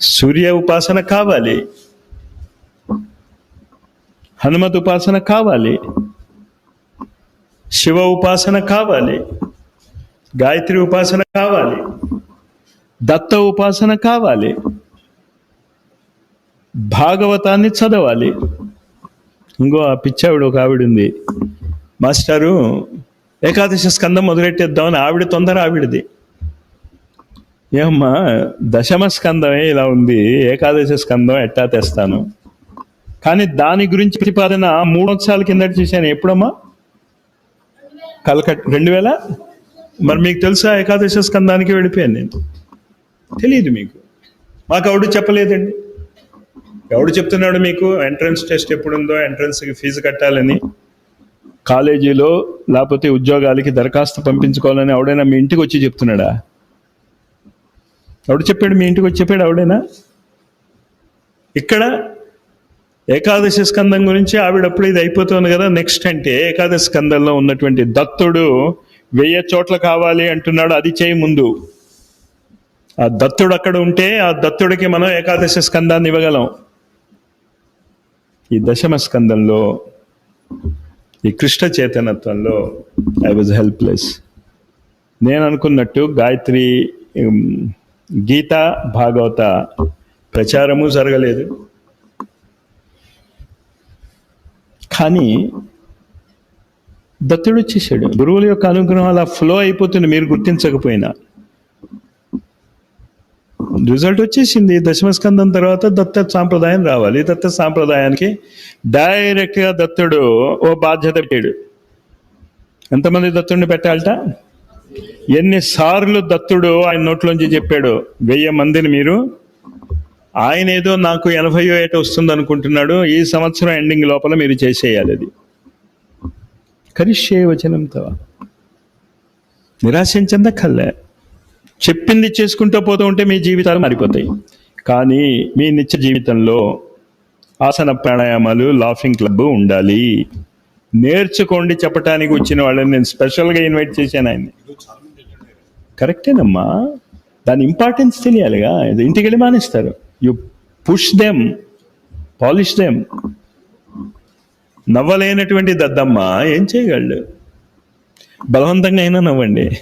సూర్య ఉపాసన కావాలి. హనుమత్ ఉపాసన కావాలి. శివ ఉపాసన కావాలి. గాయత్రి ఉపాసన కావాలి. దత్త ఉపాసన కావాలి. భాగవతాన్ని చదవాలి. ఇంకో ఆ పిచ్చావిడ ఒక ఆవిడ ఉంది. మాస్టారు ఏకాదశి స్కందం మొదలెట్టేద్దామని ఆవిడ తొందర ఆవిడది. ఏమమ్మా దశమ స్కందమే ఇలా ఉంది ఏకాదశి స్కందం ఎట్టా తెస్తాను? కానీ దాని గురించి ప్రతిపాదన మూడు సంవత్సరాల కిందట చేశాను. ఎప్పుడమ్మా? కలకట్ రెండు వేల మరి మీకు తెలుసా ఏకాదశి స్కందానికి వెళ్ళిపోయాను నేను? తెలియదు మీకు. మాకు ఎవడు చెప్పలేదండి? ఎవడు చెప్తున్నాడు మీకు? ఎంట్రన్స్ టెస్ట్ ఎప్పుడుందో ఎంట్రన్స్కి ఫీజు కట్టాలని? కాలేజీలో లేకపోతే ఉద్యోగాలకి దరఖాస్తు పంపించుకోవాలని ఎవడైనా మీ ఇంటికి వచ్చి చెప్తున్నాడా? ఎవడు చెప్పాడు మీ ఇంటికి వచ్చి చెప్పాడు ఆవిడేనా? ఇక్కడ ఏకాదశి స్కందం గురించి ఆవిడప్పుడు ఇది అయిపోతుంది కదా నెక్స్ట్ అంటే ఏకాదశి స్కందంలో ఉన్నటువంటి దత్తుడు వెయ్యి చోట్ల కావాలి అంటున్నాడు అది చేయి ముందు. ఆ దత్తుడు అక్కడ ఉంటే ఆ దత్తుడికి మనం ఏకాదశి స్కందాన్ని ఇవ్వగలం. ఈ దశమ స్కందంలో ఈ కృష్ణ చైతన్యత్వంలో ఐ వాజ్ హెల్ప్లెస్ నేను అనుకున్నట్టు గాయత్రి గీత భాగవత ప్రచారము జరగలేదు. కానీ దత్తుడు వచ్చేసాడు. గురువుల యొక్క అనుగ్రహం అలా ఫ్లో అయిపోతుంది మీరు గుర్తించకపోయినా. రిజల్ట్ వచ్చేసింది. దశమస్కందం తర్వాత దత్త సాంప్రదాయం రావాలి. దత్త సాంప్రదాయానికి డైరెక్ట్గా దత్తుడు ఓ బాధ్యత పెట్టాడు. ఎంతమంది దత్తుడిని పెట్టాలట? ఎన్నిసార్లు దత్తుడు ఆయన నోట్లోంచి చెప్పాడు వెయ్యి మందిని మీరు. ఆయన ఏదో నాకు ఎనభై ఏట వస్తుంది అనుకుంటున్నాడు ఈ సంవత్సరం ఎండింగ్ లోపల మీరు చేసేయాలి అది. కరిష్యే వచనంతో నిరాశించదక్కర్లే చెప్పింది చేసుకుంటూ పోతూ ఉంటే మీ జీవితాలు మారిపోతాయి. కానీ మీ నిత్య జీవితంలో ఆసన ప్రాణాయామాలు లాఫింగ్ క్లబ్ ఉండాలి. నేర్చుకోండి చెప్పడానికి వచ్చిన వాళ్ళని నేను స్పెషల్గా ఇన్వైట్ చేశాను ఆయన్ని. కరెక్టేనమ్మా. దాని ఇంపార్టెన్స్ తెలియాలిగా. ఇది ఇంటికి వెళ్ళి మానేస్తారు. You push them polish them నవ్వలేనటువంటి దద్దమ్మ ఏం చేయగలడు? బలవంతంగా అయినా నవ్వండి.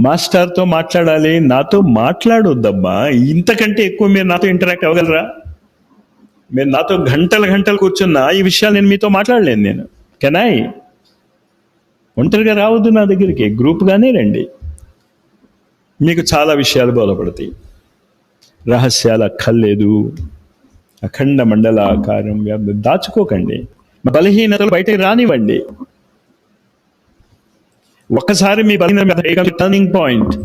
మాస్టర్తో మాట్లాడాలి నాతో మాట్లాడొద్దమ్మా. ఇంతకంటే ఎక్కువ మీరు నాతో ఇంటరాక్ట్ అవ్వగలరా? మీరు నాతో గంటలు గంటలు కూర్చున్నా ఈ విషయాలు నేను మీతో మాట్లాడలేను నేను. కెనాయ్ ఒంటరిగా రావద్దు నా దగ్గరికి. గ్రూప్గానే రండి. మీకు చాలా విషయాలు బోధపడతాయి రహస్యాలు అక్కర్లేదు అఖండ మండల ఆకారం దాచుకోకండి. బలహీనతలు బయటకు రానివ్వండి. ఒక్కసారి మీ బలహీన టర్నింగ్ పాయింట్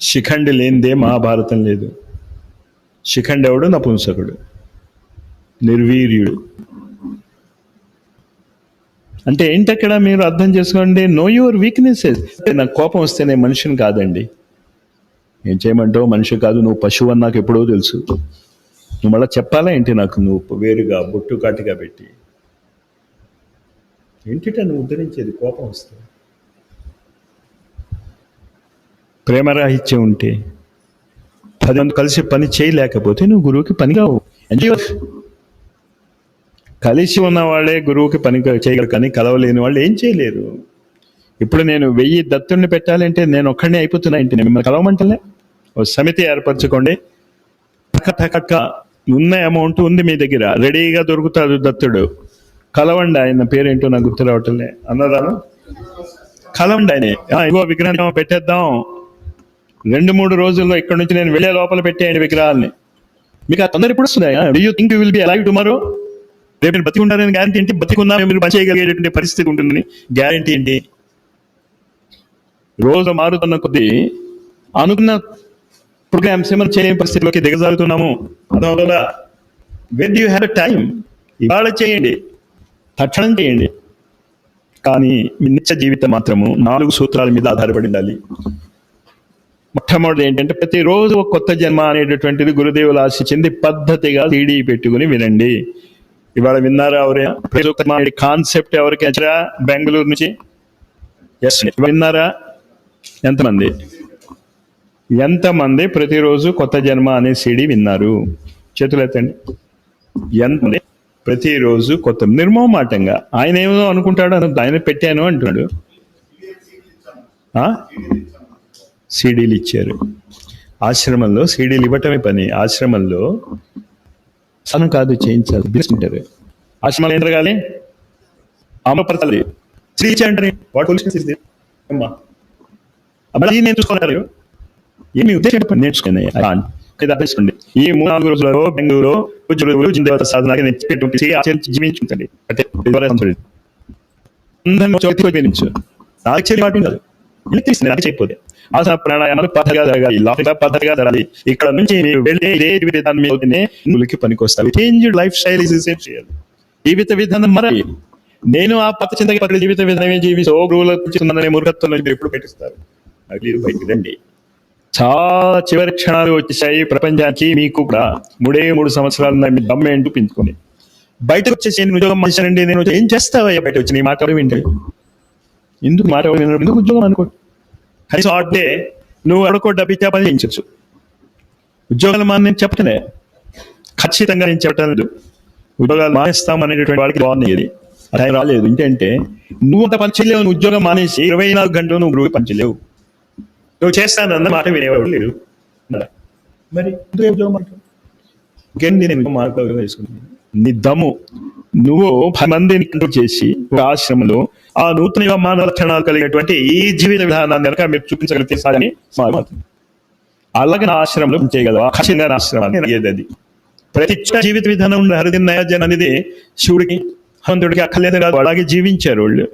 శిఖండి లేనిదే మహాభారతం లేదు. శిఖండి ఎవడు నపుంసకుడు. నిర్వీర్యుడు. అంటే ఏంటక్కడ మీరు అర్థం చేసుకోండి? నో యువర్ వీక్నెసెస్ నాకు కోపం వస్తే నేను మనిషిని కాదండి. ఏం చేయమంటావు మనిషి కాదు నువ్వు పశువు అని నాకు ఎప్పుడో తెలుసు. నువ్వు మళ్ళీ చెప్పాలా ఏంటి నాకు? నువ్వు వేరుగా బొట్టు కాటిగా పెట్టి. ఏంటిట నువ్వు ఉద్ధరించేది? కోపం వస్తే. ప్రేమరాహిత్యం ఉంటే పది మంది కలిసి పని చేయలేకపోతే నువ్వు గురువుకి పని కావు కలిసి ఉన్న వాళ్ళే గురువుకి పని చేయగలరు కానీ కలవలేని వాళ్ళు ఏం చేయలేరు. ఇప్పుడు నేను వెయ్యి దత్తుడిని పెట్టాలంటే నేను ఒక్కడనే అయిపోతున్నా ఏంటి మిమ్మల్ని కలవమంటలే? ఓ సమితి ఏర్పరచుకోండి. టక టక ఉన్న అమౌంట్ ఉంది మీ దగ్గర. రెడీగా దొరుకుతాడు దత్తుడు. కలవండి ఆయన పేరేంటో నాకు గుర్తు రావటంలే. అన్నదాను? కలవండి ఆయన. ఇగో విగ్రహం పెట్టేద్దాం. రెండు మూడు రోజుల్లో ఇక్కడ నుంచి నేను వెళ్ళే లోపల పెట్టేయండి విగ్రహాల్ని. మీకు ఆ తొందర ఇప్పుడు వస్తున్నాయా do you think you will be alive tomorrow రేపు నేను బతికి గ్యారంటీ ఏంటి బతికున్నా మీరు పని చేయగలిగేటువంటి పరిస్థితి ఉంటుందని గ్యారంటీ ఏంటి రోజు మారుతున్న కొద్దీ అనుకున్న ప్రోగ్రామ్స్ ఏమైనా చేయలేని పరిస్థితిలోకి దిగజారుతున్నాము. అందువల్ల వెన్ యూ హ్యావ్ టైం ఇవాళ చేయండి తక్షణం చేయండి. కానీ మీ నిత్య జీవితం మాత్రము నాలుగు సూత్రాల మీద ఆధారపడి ఉండాలి. మొట్టమొదటి ఏంటంటే ప్రతిరోజు ఒక కొత్త జన్మ అనేటటువంటిది గురుదేవులు ఆశించింది పద్ధతిగా సీడీ పెట్టుకుని వినండి. ఇవాళ విన్నారా ఎవరైనా? ప్రతి కాన్సెప్ట్ ఎవరికి వచ్చారా బెంగళూరు నుంచి? ఎస్ విన్నారా? ఎంతమంది? ఎంతమంది ప్రతిరోజు కొత్త జన్మ అనే సిడి విన్నారు? చేతులు ఎత్తండి. ఎంతమంది ప్రతిరోజు కొత్త నిర్మోమాటంగా? ఆయన ఏమో అనుకుంటాడు ఆయన పెట్టాను అంటున్నాడు. సీడీలు ఇచ్చారు. ఆశ్రమంలో సీడీలు ఇవ్వటమే పని. ఆశ్రమంలో సనం కాదు చేయించాలి బిల్సుకుంటారు ఆశ్రమాలు ఏం జరగాలి? అమపరచాలి శ్రీ అంటే వాట్ పొల్యూషన్ అమ్మా. అబ్బా నేను చూసుకున్నారు ఏమి ఉద్దేశం చెప్పండి. నేర్చుకుని అభ్యసించండి. ఈ మూడు నాలుగు రోజులలో బెంగళూరు ఉద్యోగులు జిందేవత సాధనకి నేర్చుకుంటే ఆచరించి జీవించుంటండి అంటే అందరం చోటి ఉపయోగించు నాకు చెల్లి మాట కాదు ఇలా తెలిసింది నాకు చెప్పొద్దు ఆసన ప్రాణాయామాలు పద్ధతిగా జరగాలి లాఫిగా పద్ధతిగా జరగాలి. ఇక్కడ నుంచి మీరు వెళ్ళే ఇదే విధానం అవుతుంది నువ్వులకి పనికొస్తాయి. Change lifestyle is essential జీవిత విధానం మరలి. నేను ఆ పత్త చింతకి పట్ల జీవిత విధానం జీవిస్తూ ఓ గురువులకు కూర్చుందనే మూర్ఖత్వంలో మీరు ఎప్పుడు పెట్టిస్తారు? అది మీరు చాలా చివరి క్షణాలు వచ్చేసాయి ప్రపంచానికి మీకు కూడా. మూడే మూడు సంవత్సరాలు మీ దమ్మ ఏంటో పెంచుకొని. బయటకు వచ్చేసి ఉద్యోగం మనిషి నేను ఏం చేస్తావయ్యా? బయట వచ్చి నీ మాట వింటే. ఎందుకు మాట ఎందుకు ఉద్యోగం అనుకో కనీసం డే నువ్వు అడుకో డబ్బు ఇచ్చే పని చేయించవచ్చు ఉద్యోగాలు మా నేను చెప్పటలే ఖచ్చితంగా నేను చెప్పటం లేదు. ఉద్యోగాలు మానేస్తాం అనేటువంటి వాడికి బాగుంది ఇది అది రాలేదు. ఏంటంటే నువ్వు అంత పని చేయలేవు నువ్వు ఉద్యోగం మానేసి ఇరవై నాలుగు గంటలు నువ్వు గృహ పని చేయలేవు. నువ్వు చేస్తానన్న మాట వినేవాడు లేడు మరి ఉద్యోగం అంటావు ఇంకేంటి నేను మార్పు నీ దమ్ము. నువ్వు పది మందిని కంట్రోల్ చేసి ఒక ఆశ్రమంలో ఆ నూతన మానవ లక్షణాలు కలిగినటువంటి ఈ జీవిత విధానాన్ని కనుక మీరు చూపించగలిగితే సాగని మారుతుంది అలాగే నా ఆశ్రమంలో చేయగలవు? ఖచ్చితంగా నా ఆశ్రమాన్ని అయ్యేది అది ప్రతి జీవిత విధానం ఉన్న హరిదిన్ నయాజన్ అనేది శివుడికి హనుమంతుడికి అక్కర్లేదు కాదు. అలాగే జీవించారు వాళ్ళు.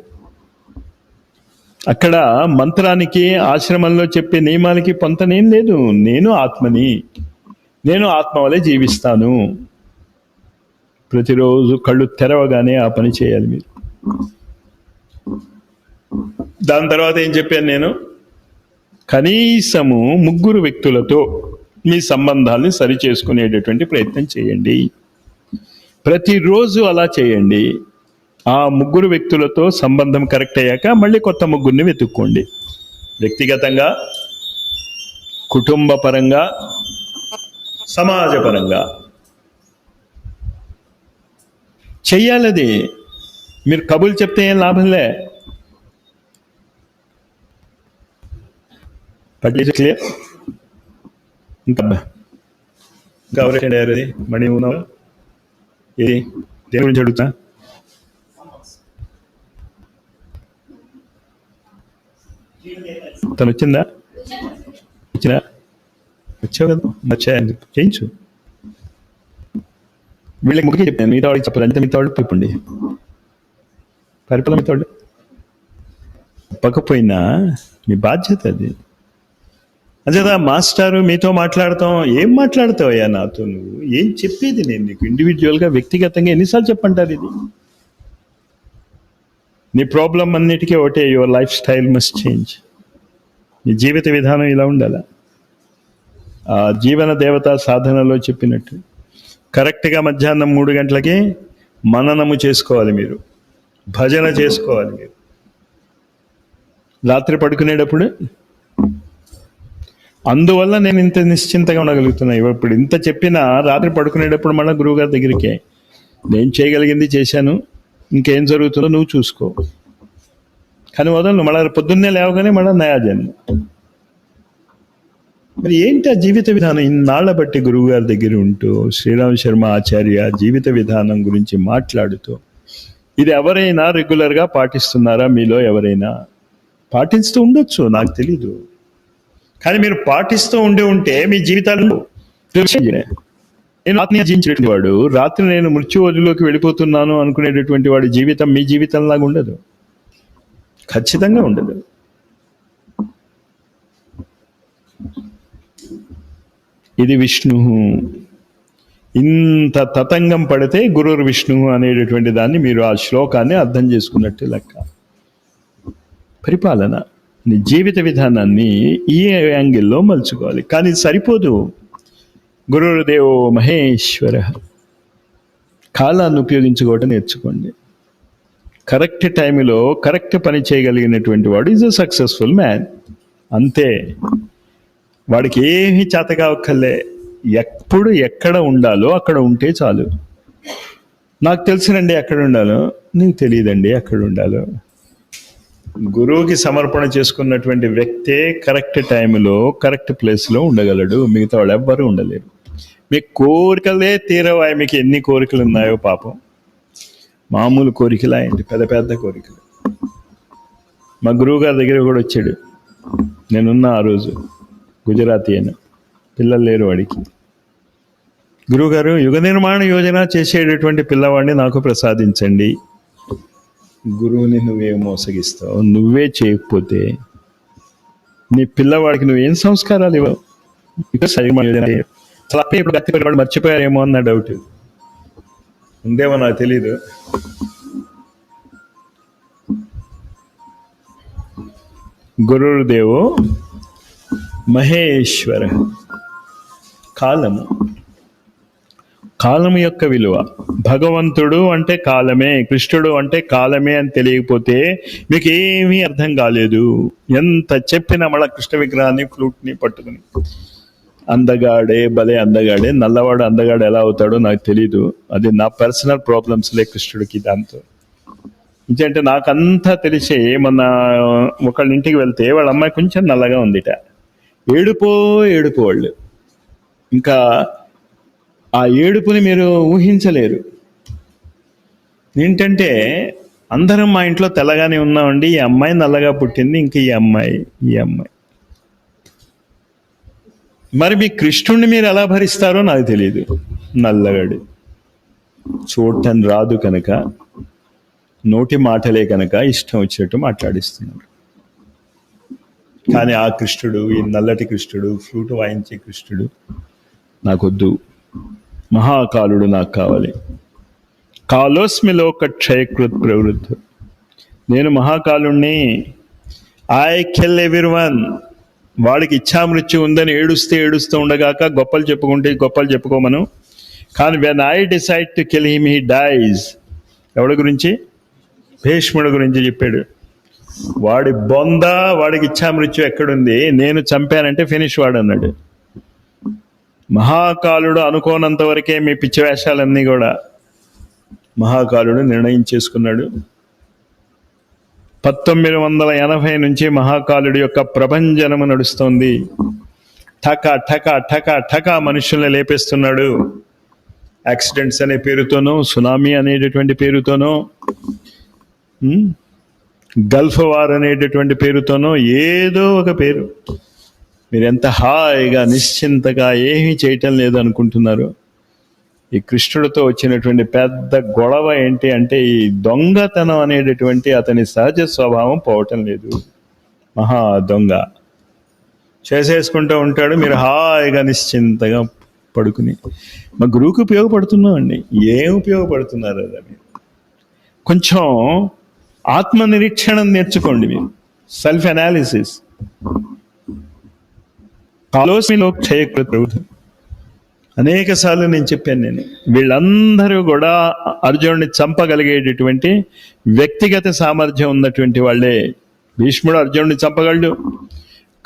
అక్కడ మంత్రానికి ఆశ్రమంలో చెప్పే నియమాలకి పొంతనేం లేదు. నేను ఆత్మని. నేను ఆత్మ వలె జీవిస్తాను. ప్రతిరోజు కళ్ళు తెరవగానే ఆ పని చేయాలి మీరు. దాని తర్వాత ఏం చెప్పాను నేను? కనీసము ముగ్గురు వ్యక్తులతో మీ సంబంధాన్ని సరిచేసుకునేటటువంటి ప్రయత్నం చేయండి. ప్రతిరోజు అలా చేయండి. ఆ ముగ్గురు వ్యక్తులతో సంబంధం కరెక్ట్ అయ్యాక మళ్ళీ కొత్త ముగ్గురిని వెతుక్కోండి. వ్యక్తిగతంగా కుటుంబ పరంగా చెయ్యాలి చెయ్యాలది. మీరు కబులు చెప్తే ఏం లాభంలే? పట్ల క్లియర్ ఇంకా ఇంకా ఎవరైనా అది మణి ఉన్నావా ఏది దేని గురించి అడుగుతా తను వచ్చిందా? వచ్చినా? వచ్చావు కదా? వచ్చాయని చేయించు. వీళ్ళకి ముఖ్యం చెప్పాను మిగతా వాళ్ళకి చెప్పారు అంటే మిగతా వాళ్ళు పిప్పండి పరిపాలన మిగతా వాళ్ళు చెప్పకపోయినా మీ బాధ్యత అది. అదేదా మాస్టారు మీతో మాట్లాడతాం. ఏం మాట్లాడతావయ్యా నాతో నువ్వు? ఏం చెప్పేది నేను నీకు? ఇండివిజువల్గా వ్యక్తిగతంగా ఎన్నిసార్లు చెప్పంటారు ఇది? నీ ప్రాబ్లం అన్నిటికీ ఒకటే. Your lifestyle must change నీ జీవిత విధానం ఇలా ఉండాలా? ఆ జీవన దేవత సాధనలో చెప్పినట్టు. కరెక్ట్గా మధ్యాహ్నం మూడు గంటలకి మననము చేసుకోవాలి మీరు. భజన చేసుకోవాలి మీరు. రాత్రి పడుకునేటప్పుడు? అందువల్ల నేను ఇంత నిశ్చింతగా ఉండగలుగుతున్నా. ఇప్పుడు ఇంత చెప్పినా రాత్రి పడుకునేటప్పుడు మళ్ళీ గురువుగారి దగ్గరికే. నేను చేయగలిగింది చేశాను. ఇంకేం జరుగుతుందో నువ్వు చూసుకో. కానీ వదలను. మళ్ళీ పొద్దున్నే లేవగానే మళ్ళీ నయాజన్మ మరి ఏంటి ఆ జీవిత విధానం? ఇన్నాళ్ళ బట్టి గురువు గారి దగ్గర ఉంటూ శ్రీరామ్ శర్మ ఆచార్య జీవిత విధానం గురించి మాట్లాడుతూ ఇది ఎవరైనా రెగ్యులర్గా పాటిస్తున్నారా? మీలో ఎవరైనా పాటిస్తూ ఉండొచ్చు నాకు తెలీదు. కానీ మీరు పాటిస్తూ ఉండి ఉంటే మీ జీవితాలు నేను ఆత్మీయ వాడు రాత్రి నేను మృత్యు వదిలోకి వెళ్ళిపోతున్నాను అనుకునేటటువంటి వాడి జీవితం మీ జీవితంలాగా ఉండదు. ఖచ్చితంగా ఉండదు. ఇది విష్ణు. ఇంత తతంగం పడితే గురుర్ విష్ణు అనేటటువంటి దాన్ని మీరు ఆ శ్లోకాన్ని అర్థం చేసుకున్నట్టు లెక్క. పరిపాలన. నీ జీవిత విధానాన్ని ఈ యాంగిల్లో మలుచుకోవాలి. కానీ సరిపోదు. గురుదేవో మహేశ్వర. కాలాన్ని ఉపయోగించుకోవటం నేర్చుకోండి. కరెక్ట్ టైంలో కరెక్ట్ పని చేయగలిగినటువంటి వాడు ఈజ్ అ సక్సెస్ఫుల్ మ్యాన్. అంతే. వాడికి ఏమీ చేత కావక్కర్లే ఎప్పుడు ఎక్కడ ఉండాలో అక్కడ ఉంటే చాలు. నాకు తెలుసునండి ఎక్కడ ఉండాలో. నీకు తెలియదండి ఎక్కడ ఉండాలో. గురువుకి సమర్పణ చేసుకున్నటువంటి వ్యక్తే కరెక్ట్ టైంలో కరెక్ట్ ప్లేస్లో ఉండగలడు. మిగతా వాళ్ళు ఎవ్వరూ ఉండలేరు. మీ కోరికలే తీరవాయి. మీకు ఎన్ని కోరికలు ఉన్నాయో పాపం. మామూలు కోరికలా ఏంటి? పెద్ద పెద్ద కోరికలు. మా గురువు గారి దగ్గర కూడా వచ్చాడు. నేనున్న ఆ రోజు. గుజరాతీ పిల్లలు లేరు వాడికి. గురువుగారు యుగ నిర్మాణ యోజన చేసేటటువంటి పిల్లవాడిని నాకు ప్రసాదించండి. గురువుని నువ్వే మోసగిస్తావు నువ్వే చేయకపోతే నీ పిల్లవాడికి నువ్వేం సంస్కారాలు ఇవ్వవు. ఇక సరిగ్గా అసలు ఇప్పుడు గట్టి మర్చిపోయారేమో అన్న డౌట్ ఉందేమో నాకు తెలీదు. గురుదేవు మహేశ్వర. కాలము. కాలము యొక్క విలువ. భగవంతుడు అంటే కాలమే కృష్ణుడు అంటే కాలమే అని తెలియకపోతే మీకు ఏమీ అర్థం కాలేదు. ఎంత చెప్పినా మళ్ళా కృష్ణ విగ్రహాన్ని ఫ్లూట్ని పట్టుకుని. అందగాడే భలే అందగాడే నల్లవాడు అందగాడు ఎలా అవుతాడో నాకు తెలీదు. అది నా పర్సనల్ ప్రాబ్లమ్స్లే కృష్ణుడికి దాంతో. అంటే నాకంతా తెలిసే మొన్న ఒకళ్ళ ఇంటికి వెళ్తే వాళ్ళ అమ్మాయి కొంచెం నల్లగా ఉందిట. ఏడుపో ఏడుపు వాళ్ళు. ఇంకా ఆ ఏడుపుని మీరు ఊహించలేరు. ఏంటంటే అందరం మా ఇంట్లో తెల్లగానే ఉన్నామండి. ఈ అమ్మాయి నల్లగా పుట్టింది ఇంక ఈ అమ్మాయి ఈ అమ్మాయి. మరి మీ కృష్ణుణ్ణి మీరు ఎలా భరిస్తారో నాకు తెలియదు నల్లగాడు. చూడటం రాదు కనుక నోటి మాటలే కనుక ఇష్టం వచ్చేట్టు మాట్లాడిస్తున్నారు కానీ ఆ కృష్ణుడు ఈ నల్లటి కృష్ణుడు ఫ్లూట్ వాయించే కృష్ణుడు నాకొద్దు. మహాకాలుడు నాకు కావాలి. కాలోస్మి లోక క్షయకృత్ ప్రవృద్ధు నేను మహాకాలుణ్ణి. ఐ కెల్ ఎవ్రీవన్ వాడికి ఇచ్చామృత్యు ఉందని ఏడుస్తే ఏడుస్తూ ఉండగాక గొప్పలు చెప్పుకుంటే గొప్పలు చెప్పుకోమను. కానీ when I decide to kill him he dies ఎవడి గురించి? భీష్ముడి గురించి చెప్పాడు. వాడి బొంద వాడికి ఇచ్చామృత్యు ఎక్కడుంది? నేను చంపానంటే ఫినిష్ వాడు అన్నాడు. మహాకాలుడు అనుకోనంత వరకే మీ పిచ్చి వేషాలన్నీ కూడా. మహాకాలుడు నిర్ణయం చేసుకున్నాడు. పంతొమ్మిది వందల ఎనభై నుంచి మహాకాలుడి యొక్క ప్రభంజనము నడుస్తోంది. ఠక ఠక ఠక ఠక మనుషుల్ని లేపేస్తున్నాడు. యాక్సిడెంట్స్ అనే పేరుతోనూ సునామీ అనేటటువంటి పేరుతోనో గల్ఫ్ వార్ అనేటటువంటి పేరుతోనో ఏదో ఒక పేరు. మీరు ఎంత హాయిగా నిశ్చింతగా ఏమీ చేయటం లేదు అనుకుంటున్నారు ఈ కృష్ణుడితో వచ్చినటువంటి పెద్ద గొడవ ఏంటి అంటే ఈ దొంగతనం అనేటటువంటి అతని సహజ స్వభావం పోవటం లేదు. మహా దొంగ. చేసేసుకుంటూ ఉంటాడు మీరు హాయిగా నిశ్చింతగా పడుకుని. మా గురువుకి ఉపయోగపడుతున్నాం అండి? ఏం ఉపయోగపడుతున్నారు అదా? మీరు కొంచెం ఆత్మ నిరీక్షణ నేర్చుకోండి మీరు సెల్ఫ్ అనాలిసిస్ కాలోస్మిలో క్షయకృత ప్రభుత్వం అనేక సార్లు నేను చెప్పాను నేను. వీళ్ళందరూ కూడా అర్జునుడిని చంపగలిగేటటువంటి వ్యక్తిగత సామర్థ్యం ఉన్నటువంటి వాళ్ళే. భీష్ముడు అర్జునుడిని చంపగలడు.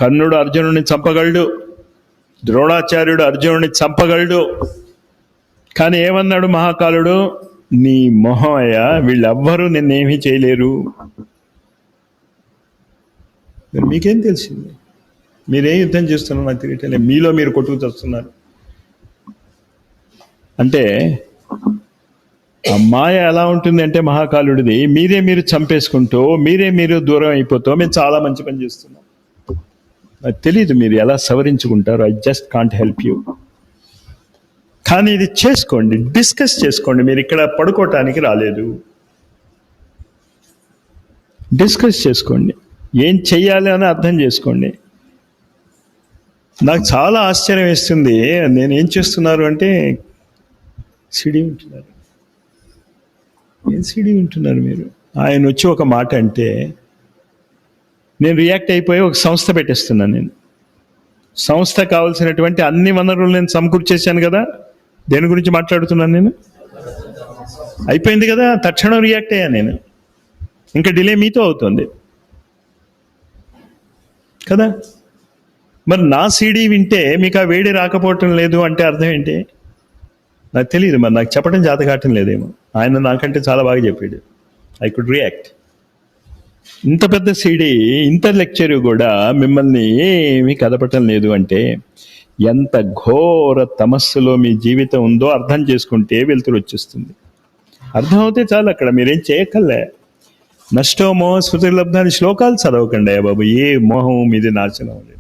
కర్ణుడు అర్జునుడిని చంపగలడు. ద్రోణాచార్యుడు అర్జునుడిని చంపగలడు. కానీ ఏమన్నాడు మహాకాలుడు? నీ మొహం అయ్యా వీళ్ళెవ్వరూ నిన్నేమీ చేయలేరు. మీకేం తెలిసింది? మీరేం యుద్ధం చేస్తున్నారు? నాకు తెలియటలే మీలో మీరు కొట్టుకు తెస్తున్నారు అంటే ఆ మాయ ఎలా ఉంటుంది అంటే మహాకాలుడిది మీరే మీరు చంపేసుకుంటూ మీరే మీరు దూరం అయిపోతూ మేము చాలా మంచి పని చేస్తున్నాం. నాకు తెలియదు మీరు ఎలా సవరించుకుంటారో I just can't help you కానీ ఇది చేసుకోండి డిస్కస్ చేసుకోండి. మీరు ఇక్కడ పడుకోవటానికి రాలేదు. డిస్కస్ చేసుకోండి. ఏం చెయ్యాలి అని అర్థం చేసుకోండి. నాకు చాలా ఆశ్చర్యం వేస్తుంది. నేను ఏం చేస్తున్నారు అంటే సిడి వింటున్నారు. ఏం సిడి వింటున్నారు మీరు? ఆయన వచ్చి ఒక మాట అంటే నేను రియాక్ట్ అయిపోయి ఒక సంస్థ పెట్టేస్తున్నాను నేను. సంస్థ కావాల్సినటువంటి అన్ని వనరులు నేను సమకూర్చేశాను కదా? దేని గురించి మాట్లాడుతున్నాను నేను? అయిపోయింది కదా తక్షణం రియాక్ట్ అయ్యా నేను. ఇంకా డిలే మీతో అవుతుంది. కదా? మరి నా సీడీ వింటే మీకు ఆ వేడి రాకపోవటం లేదు అంటే అర్థం ఏంటి? నాకు తెలియదు మరి నాకు చెప్పడం చేత కావటం లేదేమో. ఆయన నాకంటే చాలా బాగా చెప్పాడు. ఐ కుడ్ రియాక్ట్ ఇంత పెద్ద సీడీ ఇంత లెక్చర్ కూడా మిమ్మల్ని ఏమీ కదపటం లేదు అంటే ఎంత ఘోర తమస్సులో మీ జీవితం ఉందో అర్థం చేసుకుంటే వెలుతురు వచ్చేస్తుంది. అర్థమవుతే చాలు అక్కడ మీరేం చేయక్కర్లే. నష్టమో స్మృతి లబ్ధాన్ని శ్లోకాలు చదవకండి అయ్యా బాబు ఏ మోహం మీది నాశనం లేదు.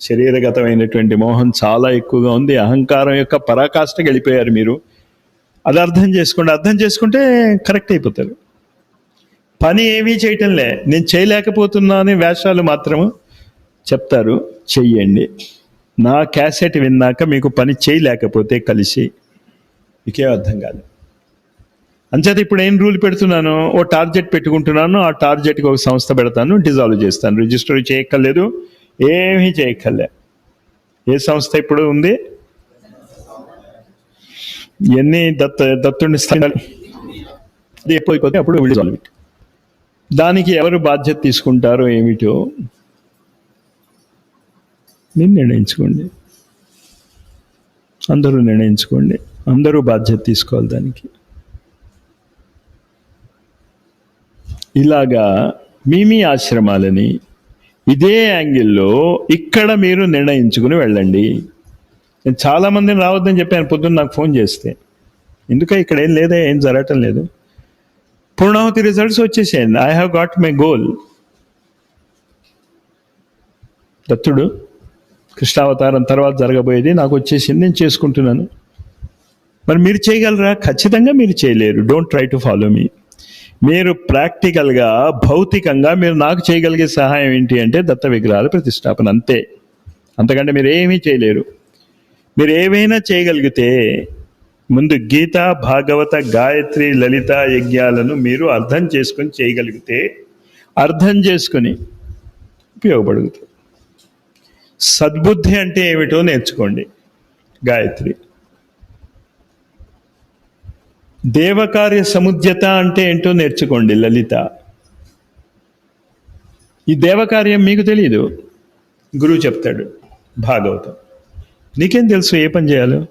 శరీరగతమైనటువంటి మోహం చాలా ఎక్కువగా ఉంది అహంకారం యొక్క పరాకాష్ట గడిపోయారు మీరు. అది అర్థం చేసుకోండి అర్థం చేసుకుంటే కరెక్ట్ అయిపోతారు. పని ఏమీ చేయటంలే నేను చేయలేకపోతున్నా అని వేషాలు మాత్రము చెప్తారు చెయ్యండి. నా క్యాసెట్ విన్నాక మీకు పని చేయలేకపోతే కలిసి. మీకేం అర్థం కాదు. అంచేత ఇప్పుడు ఏం రూల్ పెడుతున్నాను ఓ టార్గెట్ పెట్టుకుంటున్నాను ఆ టార్గెట్కి ఒక సంస్థ పెడతాను డిజాల్వ్ చేస్తాను. రిజిస్టర్ చేయక్కర్లేదు ఏమీ చేయక్కర్లే. ఏ సంస్థ ఇప్పుడు ఉంది? ఎన్ని దత్త దత్తుడిని స్థానాలు అది అప్పుడు డిజాల్వ్ దానికి ఎవరు బాధ్యత తీసుకుంటారో ఏమిటో మీరు నిర్ణయించుకోండి. అందరూ నిర్ణయించుకోండి. అందరూ బాధ్యత తీసుకోవాలి దానికి. ఇలాగా మీ మీ ఆశ్రమాలని ఇదే యాంగిల్లో ఇక్కడ మీరు నిర్ణయించుకుని వెళ్ళండి. నేను చాలామందిని రావద్దని చెప్పాను పొద్దున్న నాకు ఫోన్ చేస్తే. ఎందుక ఇక్కడ ఏం లేదా ఏం జరగటం లేదు. పూర్ణాహుతి రిజల్ట్స్ వచ్చేసేయండి. I have got my goal దత్తుడు కృష్ణావతారం తర్వాత జరగబోయేది. నాకు వచ్చేసింది నేను చేసుకుంటున్నాను. మరి మీరు చేయగలరా? ఖచ్చితంగా మీరు చేయలేరు. Don't try to follow me మీరు ప్రాక్టికల్గా భౌతికంగా మీరు నాకు చేయగలిగే సహాయం ఏంటి అంటే దత్త విగ్రహాల ప్రతిష్టాపన. అంతే. అంతకంటే మీరు ఏమీ చేయలేరు. మీరు ఏవైనా చేయగలిగితే ముందు గీత భాగవత గాయత్రి లలిత యజ్ఞాలను మీరు అర్థం చేసుకొని చేయగలిగితే అర్థం చేసుకొని ఉపయోగపడుగుతుంది సద్బుద్ధి అంటే ఏమిటో నేర్చుకోండి. గాయత్రి. దేవకార్య సముద్యత అంటే ఏంటో నేర్చుకోండి లలిత. ఈ దేవకార్యం మీకు తెలియదు గురువు చెప్తాడు భాగవతం. నీకేం తెలుసు ఏ పని చేయాలో?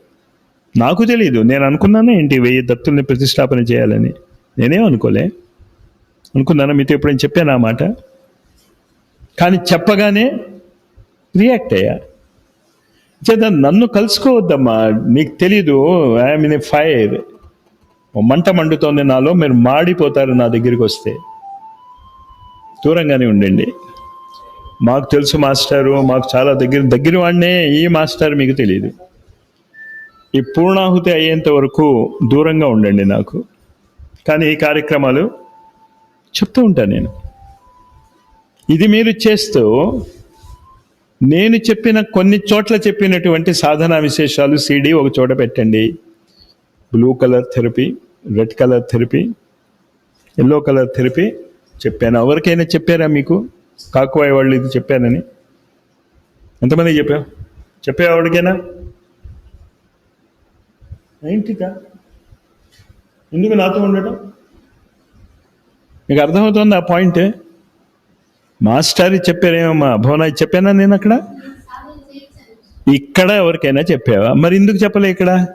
నాకు తెలియదు నేను అనుకున్నాను ఏంటి వెయ్యి దత్తుల్ని ప్రతిష్టాపన చేయాలని? నేనేం అనుకోలే. అనుకున్నాను? మీతో ఎప్పుడైనా చెప్పాను ఆ మాట? కానీ చెప్పగానే రియాక్ట్ అయ్యా. చేత నన్ను కలుసుకోవద్దమ్మా నీకు తెలీదు ఐఎమ్ ఇన్ ఏ ఫైర్ మంట మండుతోంది నాలో మీరు మాడిపోతారు నా దగ్గరికి వస్తే. దూరంగానే ఉండండి. మాకు తెలుసు మాస్టారు మాకు చాలా దగ్గర దగ్గర వాడినే ఈ మాస్టర్ మీకు తెలియదు ఈ పూర్ణాహుతి అయ్యేంత వరకు దూరంగా ఉండండి నాకు. కానీ ఈ కార్యక్రమాలు చెప్తూ ఉంటాను నేను. ఇది మీరు చేస్తూ నేను చెప్పిన కొన్ని చోట్ల చెప్పినటువంటి సాధనా విశేషాలు సీడీ ఒక చోట పెట్టండి. Blue colour therapy red colour therapy yellow colour therapy చెప్పాను. ఎవరికైనా చెప్పారా మీకు? కాకువాయి వాళ్ళు ఇది చెప్పానని ఎంతమంది చెప్పావు చెప్పావు ఎవరికైనా? ఏంటిదా ఎందుకు నాతో ఉండటం? మీకు అర్థమవుతుంది ఆ పాయింట్? మాస్టర్ చెప్పారేమో భవనాయ్ చెప్పానా నేను అక్కడ? ఇక్కడ ఎవరికైనా చెప్పావా? మరి ఎందుకు చెప్పలే ఇక్కడ?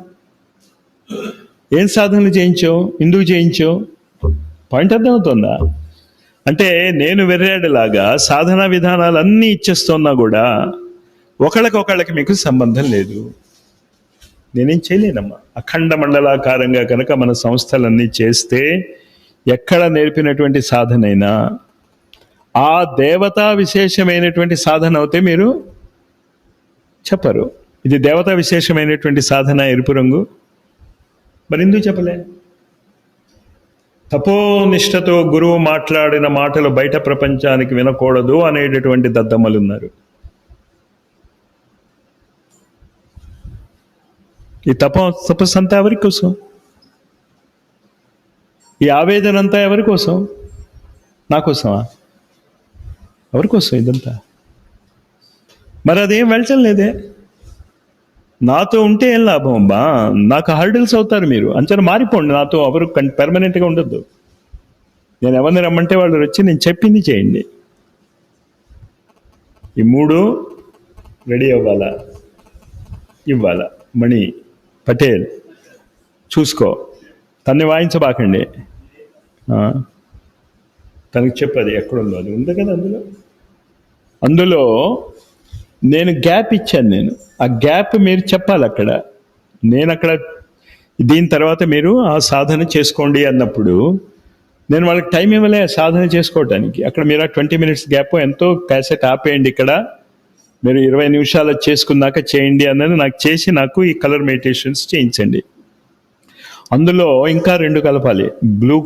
ఏం సాధనలు చేయించావు? ఎందుకు చేయించావు? పాయింట్ అర్థమవుతుందా? అంటే నేను వెర్రాడలాగా సాధనా విధానాలు అన్నీ ఇచ్చేస్తున్నా కూడా ఒకళ్ళకొకళ్ళకి మీకు సంబంధం లేదు. నేనేం చేయలేనమ్మా. అఖండ మండలాకారంగా కనుక మన సంస్థలన్నీ చేస్తే ఎక్కడ నేర్పినటువంటి సాధనైనా ఆ దేవతా విశేషమైనటువంటి సాధన అవుతే మీరు చెప్పరు. ఇది దేవతా విశేషమైనటువంటి సాధన ఎరుపు రంగు. మరి ఎందుకు చెప్పలే? తపోనిష్టతో గురువు మాట్లాడిన మాటలు బయట ప్రపంచానికి వినకూడదు అనేటటువంటి దద్దమ్మలు ఉన్నారు ఈ తప తపస్సు అంతా ఎవరి కోసం? ఈ ఆవేదన అంతా ఎవరి కోసం? నా కోసమా? ఎవరి కోసం ఇదంతా. మరి అదేం వెళ్ళటం లేదే. నాతో ఉంటే ఏం లాభం అబ్బా? నాకు హర్డిల్స్ అవుతారు మీరు. అంచనా మారిపోండి. నాతో ఎవరు పెర్మనెంట్గా ఉండొద్దు. నేను ఎవరిని రమ్మంటే వాళ్ళు వచ్చి నేను చెప్పింది చేయండి. ఈ మూడు రెడీ అవ్వాలా? ఇవ్వాలా? మణి పటేల్ చూసుకో. తన్ని వాయించబాకండి. తనకి చెప్పది ఎక్కడుందో. అది ఉంది కదా అందులో? అందులో నేను గ్యాప్ ఇచ్చాను నేను. ఆ గ్యాప్ మీరు చెప్పాలి అక్కడ. నేను అక్కడ దీని తర్వాత మీరు ఆ సాధన చేసుకోండి అన్నప్పుడు నేను వాళ్ళకి టైం ఇవ్వలే సాధన చేసుకోవటానికి. అక్కడ మీరు ఆ ట్వంటీ మినిట్స్ గ్యాప్ ఎంతో క్యాసెట్ ఆపేయండి ఇక్కడ. మీరు ఇరవై నిమిషాలు చేసుకున్నాక చేయండి అన్నది నాకు చేసి నాకు ఈ కలర్ మెడిటేషన్స్ చేయించండి. అందులో ఇంకా రెండు కలపాలి. Blue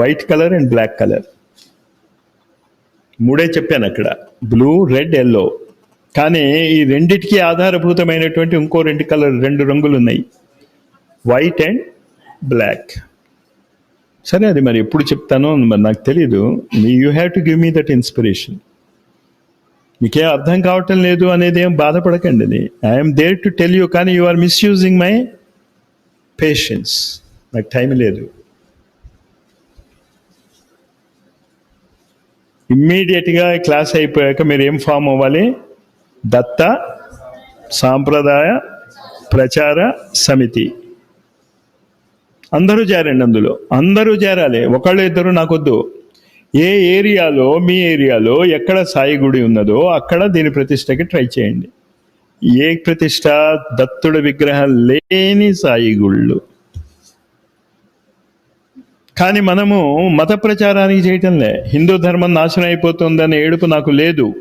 white colour and black colour మూడే చెప్పాను అక్కడ. Blue red yellow. కానీ ఈ రెండిటికి ఆధారభూతమైనటువంటి ఇంకో రెండు కలర్ రెండు రంగులు ఉన్నాయి వైట్ అండ్ బ్లాక్ సరే అది మరి ఎప్పుడు చెప్తానో మరి నాకు తెలీదు. You have to give me that inspiration మీకేం అర్థం కావటం లేదు అనేది ఏం బాధపడకండి అది. I'm there to tell you కానీ you are misusing my patience నాకు టైం లేదు. ఇమ్మీడియట్గా క్లాస్ అయిపోయాక మీరు ఏం ఫామ్ అవ్వాలి? దత్త సాంప్రదాయ ప్రచార సమితి. అందరూ చేరండి అందులో. అందరూ చేరాలి. ఒకళ్ళు ఇద్దరు నాకొద్దు. ఏ ఏరియాలో మీ ఏరియాలో ఎక్కడ సాయి గుడి ఉన్నదో అక్కడ దీని ప్రతిష్టకి ట్రై చేయండి. ఏ ప్రతిష్ట? దత్తుడి విగ్రహం లేని సాయి గుళ్ళు. కానీ మనము మత ప్రచారానికి చేయటంలే హిందూ ధర్మం నాశనం అయిపోతుందనే ఏడుపు నాకు లేదు.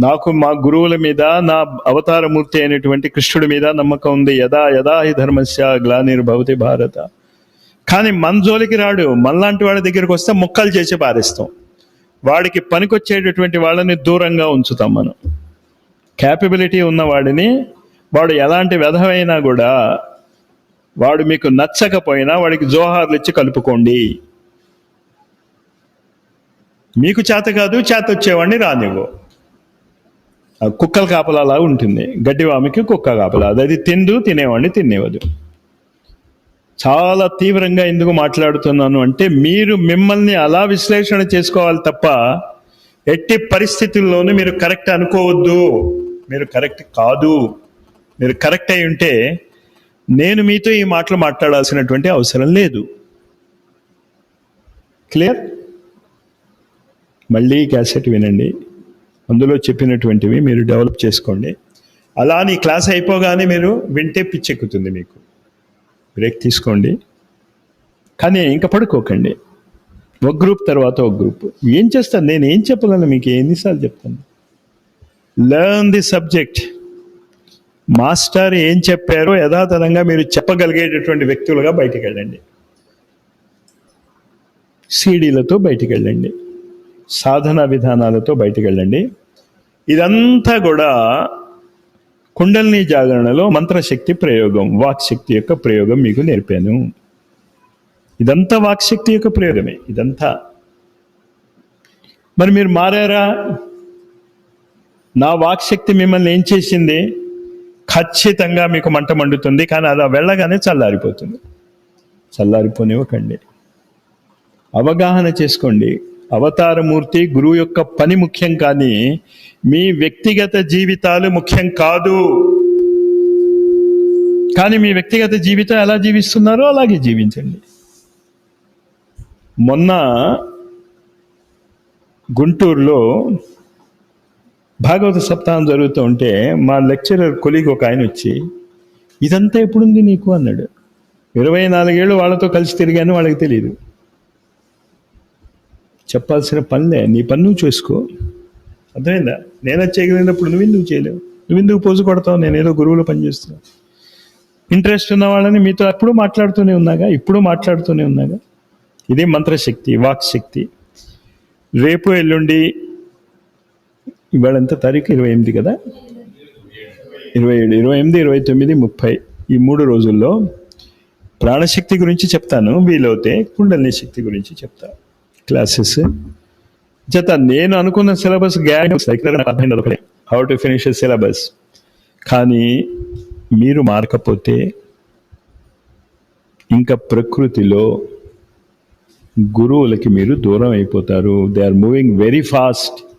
నాకు మా గురువుల మీద నా అవతారమూర్తి అయినటువంటి కృష్ణుడి మీద నమ్మకం ఉంది. యదా యదా హి ధర్మస్య గ్లానిర్భవతి భారత. కానీ మన జోలికి రాడు. మనలాంటి వాడి దగ్గరికి వస్తే ముక్కలు చేసి పారేస్తాం. వాడికి పనికొచ్చేటటువంటి వాళ్ళని దూరంగా ఉంచుతాం మనం. క్యాపబిలిటీ ఉన్నవాడిని వాడు ఎలాంటి విధమైనా కూడా వాడు మీకు నచ్చకపోయినా వాడికి జోహార్లు ఇచ్చి కలుపుకోండి. మీకు చేత కాదు చేత వచ్చేవాడిని రానివ్వు. కుక్కల కాపలాలా ఉంటుంది. గడ్డివామికి కుక్క కాపలా. అది అది తినేవాడిని తినేవదు. చాలా తీవ్రంగా ఎందుకు మాట్లాడుతున్నాను అంటే మీరు మిమ్మల్ని అలా విశ్లేషణ చేసుకోవాలి తప్ప ఎట్టి పరిస్థితుల్లోనూ మీరు కరెక్ట్ అనుకోవద్దు. మీరు కరెక్ట్ కాదు. మీరు కరెక్ట్ అయి ఉంటే నేను మీతో ఈ మాటలు మాట్లాడాల్సినటువంటి అవసరం లేదు. క్లియర్ మళ్ళీ క్యాసెట్ వినండి. అందులో చెప్పినటువంటివి మీరు డెవలప్ చేసుకోండి. అలా నీ క్లాస్ అయిపోగానే మీరు వింటే పిచ్చెక్కుతుంది మీకు. బ్రేక్ తీసుకోండి. కానీ ఇంకా పడుకోకండి. ఒక గ్రూప్ తర్వాత ఒక గ్రూప్. ఏం చేస్తాను నేను ఏం చెప్పగలను మీకు? ఎన్నిసార్లు చెప్తాను? లర్న్ ది సబ్జెక్ట్ మాస్టర్ ఏం చెప్పారో యథాతథంగా మీరు చెప్పగలిగేటటువంటి వ్యక్తులుగా బయటికి వెళ్ళండి సీడీలతో బయటికి వెళ్ళండి సాధన విధానాలతో బయటికి వెళ్ళండి ఇదంతా కూడా కుండల్ని జాగరణలో మంత్రశక్తి ప్రయోగం వాక్శక్తి యొక్క ప్రయోగం మీకు నేర్పాను. ఇదంతా వాక్శక్తి యొక్క ప్రయోగమే ఇదంతా. మరి మీరు మారారా? నా వాక్శక్తి మిమ్మల్ని ఏం చేసింది? ఖచ్చితంగా మీకు మంట మండుతుంది కానీ అలా వెళ్ళగానే చల్లారిపోతుంది. చల్లారిపోనివ్వకండి. అవగాహన చేసుకోండి. అవతారమూర్తి గురువు యొక్క పని ముఖ్యం కానీ మీ వ్యక్తిగత జీవితాలు ముఖ్యం కాదు. కానీ మీ వ్యక్తిగత జీవితం ఎలా జీవిస్తున్నారో అలాగే జీవించండి. మొన్న గుంటూరులో భాగవత సప్తాహం జరుగుతూ ఉంటే మా లెక్చరర్ కొలీగ్ ఒక ఆయన వచ్చి ఇదంతా ఎప్పుడుంది నీకు? అన్నాడు. ఇరవై నాలుగేళ్ళు వాళ్ళతో కలిసి తిరిగాను వాళ్ళకి తెలియదు చెప్పాల్సిన పనిలే నీ పని నువ్వు చేసుకో. అర్థమైందా? నేను అది చేయగలిగినప్పుడు నువ్వు ఎందుకు చేయలేవు? నువ్వు ఎందుకు పోజు కొడతావు? నేను ఏదో గురువులో పనిచేస్తున్నా ఇంట్రెస్ట్ ఉన్న వాళ్ళని మీతో అప్పుడు మాట్లాడుతూనే ఉన్నాగా? ఇప్పుడు మాట్లాడుతూనే ఉన్నాగా? ఇది మంత్రశక్తి వాక్ శక్తి రేపు ఎల్లుండి ఇవాళ ఎంత తారీఖు? ఇరవై ఎనిమిది కదా? ఇరవై ఏడు ఇరవై ఎనిమిది ఇరవై తొమ్మిది ముప్పై. ఈ మూడు రోజుల్లో ప్రాణశక్తి గురించి చెప్తాను. వీలవుతే కుండలిని శక్తి గురించి చెప్తా. క్లాసెస్. చేత నేను అనుకున్న syllabus guarantee how to finish syllabus కానీ మీరు మారకపోతే ఇంకా ప్రకృతిలో గురువులకి మీరు దూరం అయిపోతారు. They are moving very fast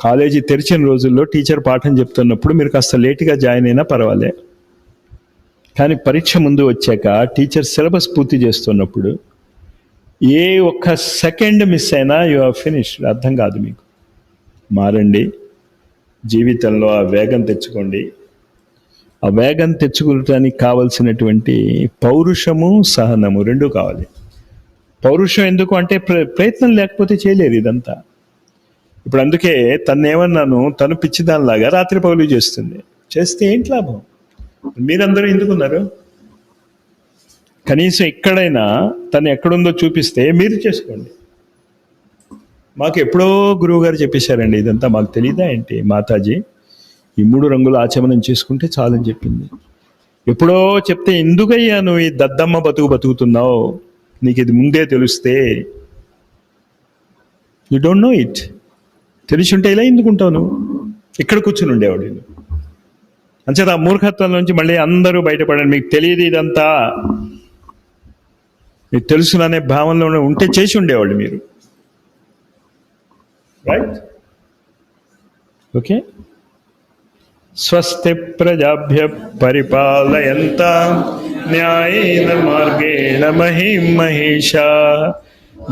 college తెరిచిన రోజుల్లో టీచర్ పాఠం చెప్తున్నప్పుడు మీరు కాస్త లేటుగా జాయిన్ అయినా పర్వాలే. కానీ పరీక్ష ముందు వచ్చాక టీచర్ సిలబస్ పూర్తి చేస్తున్నప్పుడు ఏ ఒక్క సెకండ్ మిస్ అయినా యు ఆర్ ఫినిష్డ్. అర్థం కాదు మీకు. మారండి. జీవితంలో ఆ వేగం తెచ్చుకోండి. ఆ వేగం తెచ్చుకోవటానికి కావలసినటువంటి పౌరుషము సహనము రెండు కావాలి. పౌరుషం ఎందుకు అంటే ప్ర- ప్రయత్నం లేకపోతే చేయలేరు ఇదంతా. ఇప్పుడు అందుకే తను ఏమన్నాను తను పిచ్చిదానిలాగా రాత్రి పౌలు చేస్తుంది. చేస్తే ఏంటి లాభం? మీరందరూ ఎందుకున్నారు? కనీసం ఎక్కడైనా తను ఎక్కడుందో చూపిస్తే మీరు చేసుకోండి. మాకు ఎప్పుడో గురువుగారు చెప్పేశారండి ఇదంతా మాకు తెలియదా ఏంటి? మాతాజీ ఈ మూడు రంగుల ఆచమనం చేసుకుంటే చాలని చెప్పింది. ఎప్పుడో చెప్తే ఎందుకయ్యా నువ్వు ఈ దద్దమ్మ బతుకు బతుకుతున్నావు? నీకు ఇది ముందే తెలిస్తే. యు డోంట్ నో ఇట్ తెలిసి ఉంటే ఇలా ఎందుకుంటావు నువ్వు ఇక్కడ కూర్చుని ఉండేవాడు వీళ్ళు. అంచేత ఆ మూర్ఖత్వం నుంచి మళ్ళీ అందరూ బయటపడండి. మీకు తెలియదు ఇదంతా. మీకు తెలుసుననే భావనలోనే ఉంటే చేసి ఉండేవాళ్ళు మీరు. రైట్ ఓకే స్వస్తి ప్రజాభ్య పరిపాలయంత న్యాయేన మార్గేణ మహిం మహిషా.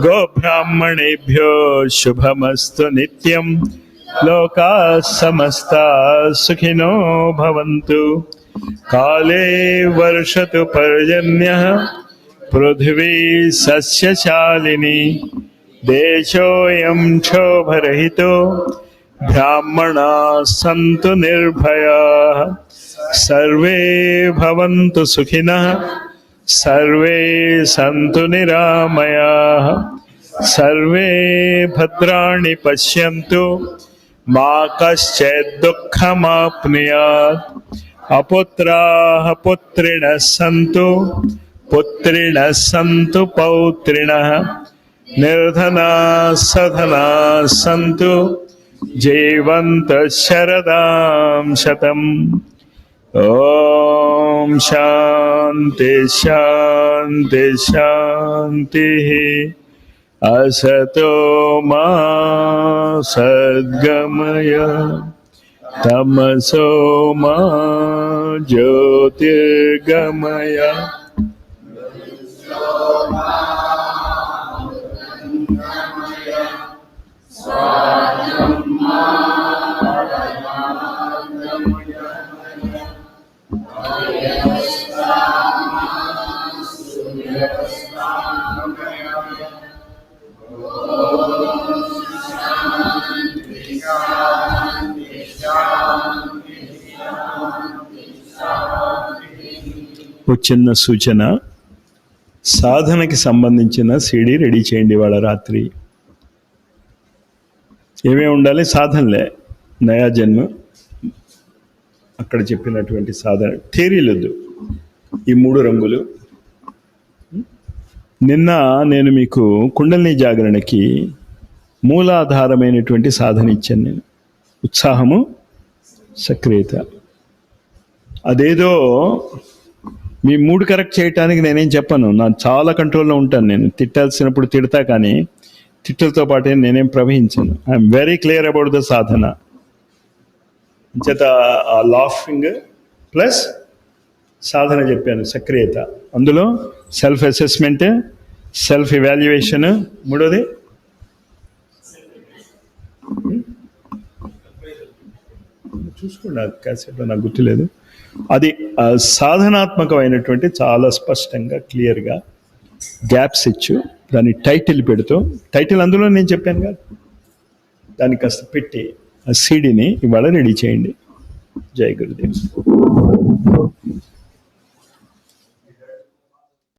గోబ్రాహ్మణేభ్యో శుభమస్తు నిత్యం. లోకా సమస్త సుఖినో భవంతు. కాలే వర్షతు పర్జన్య పృథివీ సస్యశాలిని. దేశోయం క్షోభరహితో బ్రాహ్మణా సంతు నిర్భయా. సర్వే భవంతు సుఖినః. సర్వే సంతు నిరామయా సర్వే భద్రాణి పశ్యంతు మా కశ్చిత్ దుఃఖమాప్నుయాత్ అపుత్రాः పుత్రిణः సంతు పుత్రిణः సంతు పౌత్రిణः. నిర్ధనా సధనా సంతు జీవంత ओम शांति शांति शांति। असतो मा सद्गमय। तमसो मा ज्योतिर्गमय। स्वादं मा ఒక చిన్న సూచన. సాధనకి సంబంధించిన సీడీ రెడీ చేయండి వాళ్ళ రాత్రి. ఏమేమి ఉండాలి? సాధనలే. నయా జన్మ. అక్కడ చెప్పినటువంటి సాధన థేరీలొద్దు ఈ మూడు రంగులు. నిన్న నేను మీకు కుండలిని జాగరణకి మూలాధారమైనటువంటి సాధన ఇచ్చాను నేను. ఉత్సాహము సక్రియత. అదేదో మీ మూడు కరెక్ట్ చేయటానికి నేనేం చెప్పను. నా చాలా కంట్రోల్లో ఉంటాను నేను. తిట్టాల్సినప్పుడు తిడతా కానీ తిట్టలతో పాటే నేనేం ప్రవహించను. I'm very clear about the సాధన. చేత లాఫింగ్ ప్లస్ సాధన చెప్పాను సక్రియత. అందులో సెల్ఫ్ అసెస్మెంట్ సెల్ఫ్ ఇవాల్యుయేషన్ మూడోది? చూసుకోండి ఆ క్యాసెట్లో నాకు గుర్తులేదు. అది సాధనాత్మకమైనటువంటి చాలా స్పష్టంగా క్లియర్గా గ్యాప్స్ ఇచ్చు. దాని టైటిల్ పెడుతూ టైటిల్ అందులో నేను చెప్పాను కదా దాన్ని కాస్త పెట్టి సీడీని ఇవాళ రెడీ చేయండి. జై గురుదేవ్.